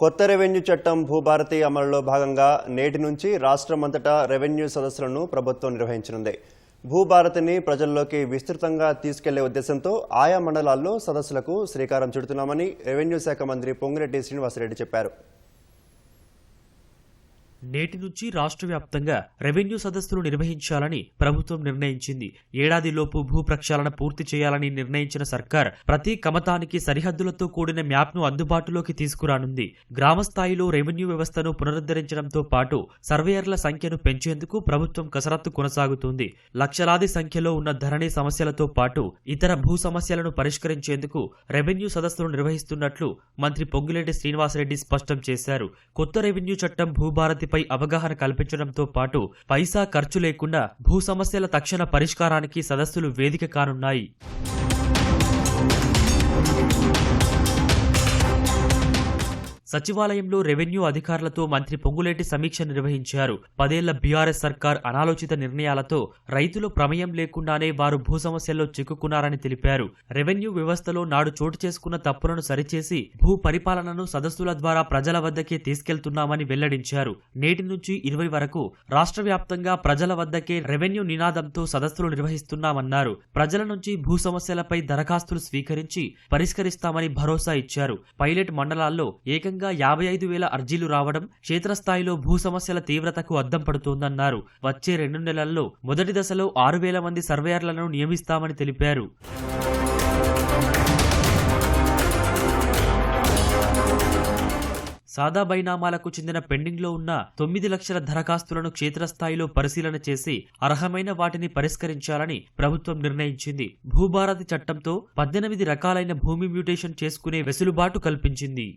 కొత్త రెవెన్యూ చట్టం భూభారతి అమలులో భాగంగా నేటి నుంచి రాష్ట్రమంతటా రెవెన్యూ సదస్సులను ప్రభుత్వం నిర్వహించనుంది. భూభారతిని ప్రజల్లోకి విస్తృతంగా తీసుకెళ్ళే ఉద్దేశంతో ఆయా మండలాల్లో సదస్సులకు శ్రీకారం చుడుతున్నామని రెవెన్యూ శాఖ మంత్రి పొంగిరెడ్డి శ్రీనివాసరెడ్డి చెప్పారు. నేటి నుంచి రాష్ట్ర వ్యాప్తంగా రెవెన్యూ సదస్సులు నిర్వహించాలని ప్రభుత్వం నిర్ణయించింది. ఏడాదిలోపు భూ ప్రక్షాళన పూర్తి చేయాలని నిర్ణయించిన సర్కార్ ప్రతి కమతానికి సరిహద్దులతో కూడిన మ్యాప్ను అందుబాటులోకి తీసుకురానుంది. గ్రామ స్థాయిలో రెవెన్యూ వ్యవస్థను పునరుద్ధరించడంతో పాటు సర్వేయర్ల సంఖ్యను పెంచేందుకు ప్రభుత్వం కసరత్తు కొనసాగుతుంది. లక్షలాది సంఖ్యలో ఉన్న ధరణి సమస్యలతో పాటు ఇతర భూ సమస్యలను పరిష్కరించేందుకు రెవెన్యూ సదస్సులు నిర్వహిస్తున్నట్లు మంత్రి పొంగిరెడ్డి శ్రీనివాసరెడ్డి స్పష్టం చేశారు. కొత్త రెవెన్యూ చట్టం భూభారతి భూభారతిపై అవగాహన కల్పించడంతో పాటు పైసా ఖర్చు లేకుండా భూ సమస్యల తక్షణ పరిష్కారానికి సదస్సులు వేదిక కానున్నాయి. సచివాలయంలో రెవెన్యూ అధికారులతో మంత్రి పొంగులేటి సమీక్ష నిర్వహించారు. పదేళ్ళ బీఆర్ఎస్ సర్కార్ అనాలోచిత నిర్ణయాలతో రైతులు ప్రమేయం లేకుండానే వారు భూ సమస్యల్లో చిక్కుకున్నారని తెలిపారు. రెవెన్యూ వ్యవస్థలో నాడు చోటు చేసుకున్న తప్పులను సరిచేసి భూ పరిపాలనను సదస్సుల ద్వారా ప్రజల వద్దకే తీసుకెళ్తున్నామని వెల్లడించారు. నేటి నుంచి ఇరవై వరకు రాష్ట్ర వ్యాప్తంగా ప్రజల వద్దకే రెవెన్యూ నినాదంతో సదస్సులు నిర్వహిస్తున్నామన్నారు. ప్రజల నుంచి భూ సమస్యలపై దరఖాస్తులు స్వీకరించి పరిష్కరిస్తామని భరోసా ఇచ్చారు. పైలట్ మండలాల్లో ఏకంగా ఏకంగా యాభై ఐదు వేల అర్జీలు రావడం క్షేత్రస్థాయిలో భూ సమస్యల తీవ్రతకు అద్దం పడుతోందన్నారు. వచ్చే రెండు నెలల్లో మొదటి దశలో ఆరు వేల మంది సర్వేయర్లను నియమిస్తామని తెలిపారు. సాదా బైనామాలకు చెందిన పెండింగ్లో ఉన్న తొమ్మిది లక్షల దరఖాస్తులను క్షేత్రస్థాయిలో పరిశీలన చేసి అర్హమైన వాటిని పరిష్కరించాలని ప్రభుత్వం నిర్ణయించింది. భూభారతి చట్టంతో పద్దెనిమిది రకాలైన భూమి మ్యూటేషన్ చేసుకునే వెసులుబాటు కల్పించింది.